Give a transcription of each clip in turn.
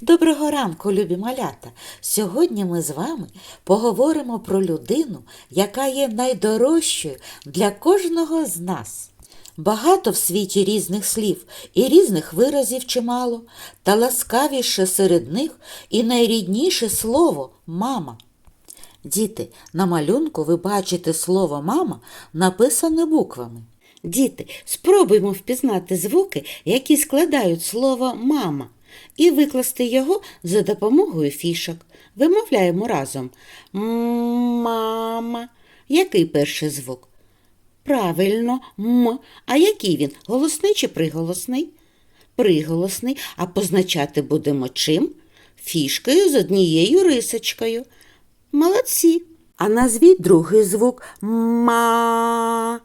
Доброго ранку, любі малята! Сьогодні ми з вами поговоримо про людину, яка є найдорожчою для кожного з нас. Багато в світі різних слів і різних виразів чимало, та ласкавіше серед них і найрідніше слово мама. Діти, на малюнку ви бачите слово мама написане буквами. Діти, спробуймо впізнати звуки, які складають слово мама, і викласти його за допомогою фішок. Вимовляємо разом мама. Який перший звук? Правильно, м. А який він? Голосний чи приголосний? Приголосний, а позначати будемо чим? Фішкою з однією рисочкою. Молодці. А назвіть другий звук ма.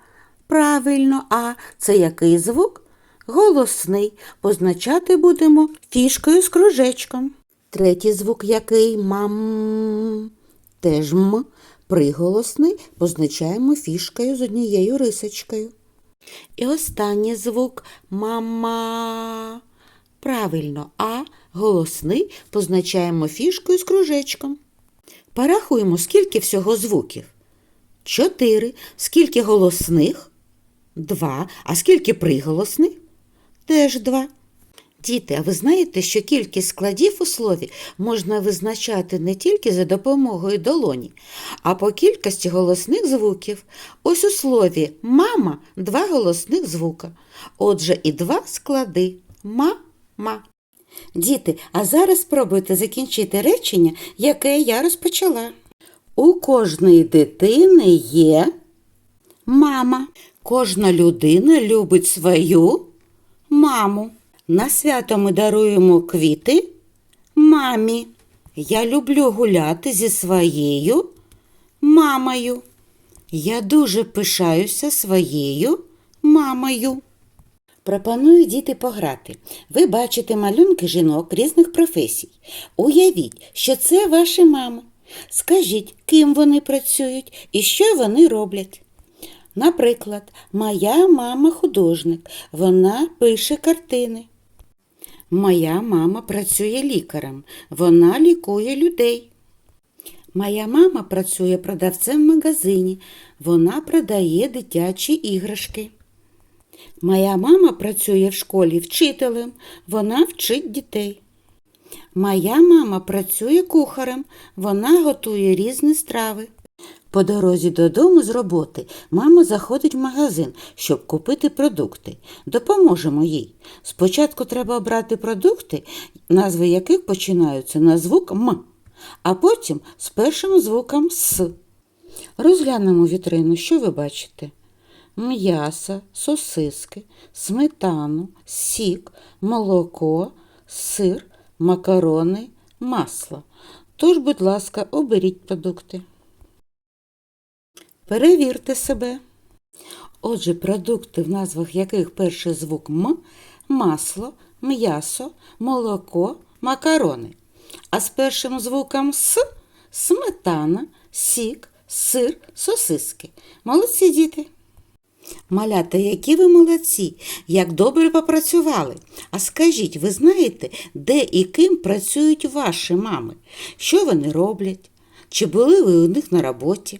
Правильно, а це який звук? Голосний. Позначати будемо фішкою з кружечком. Третій звук який мам. Теж м. Приголосний позначаємо фішкою з однією рисочкою. І останній звук мама. Правильно, а голосний позначаємо фішкою з кружечком. Порахуємо, скільки всього звуків. Чотири. Скільки голосних? Два. А скільки приголосних? Теж два. Діти, а ви знаєте, що кількість складів у слові можна визначати не тільки за допомогою долоні, а по кількості голосних звуків. Ось у слові мама два голосних звука. Отже, і два склади ма-ма. Діти, а зараз спробуйте закінчити речення, яке я розпочала. У кожної дитини є мама. Кожна людина любить свою маму. На свято ми даруємо квіти мамі. Я люблю гуляти зі своєю мамою. Я дуже пишаюся своєю мамою. Пропоную діти пограти. Ви бачите малюнки жінок різних професій. Уявіть, що це ваші мами. Скажіть, ким вони працюють і що вони роблять. Наприклад, моя мама художник, вона пише картини. Моя мама працює лікарем, вона лікує людей. Моя мама працює продавцем в магазині, вона продає дитячі іграшки. Моя мама працює в школі вчителем, вона вчить дітей. Моя мама працює кухарем, вона готує різні страви. По дорозі додому з роботи мама заходить в магазин, щоб купити продукти. Допоможемо їй. Спочатку треба обрати продукти, назви яких починаються на звук М, а потім з першим звуком С. Розглянемо вітрину, що ви бачите? М'ясо, сосиски, сметану, сік, молоко, сир, макарони, масло. Тож, будь ласка, оберіть продукти. Перевірте себе. Отже, продукти, в назвах яких перший звук М, масло, м'ясо, молоко, макарони. А з першим звуком С сметана, сік, сир, сосиски. Молодці діти. Малята, які ви молодці, як добре попрацювали. А скажіть, ви знаєте, де і ким працюють ваші мами? Що вони роблять? Чи були ви у них на роботі?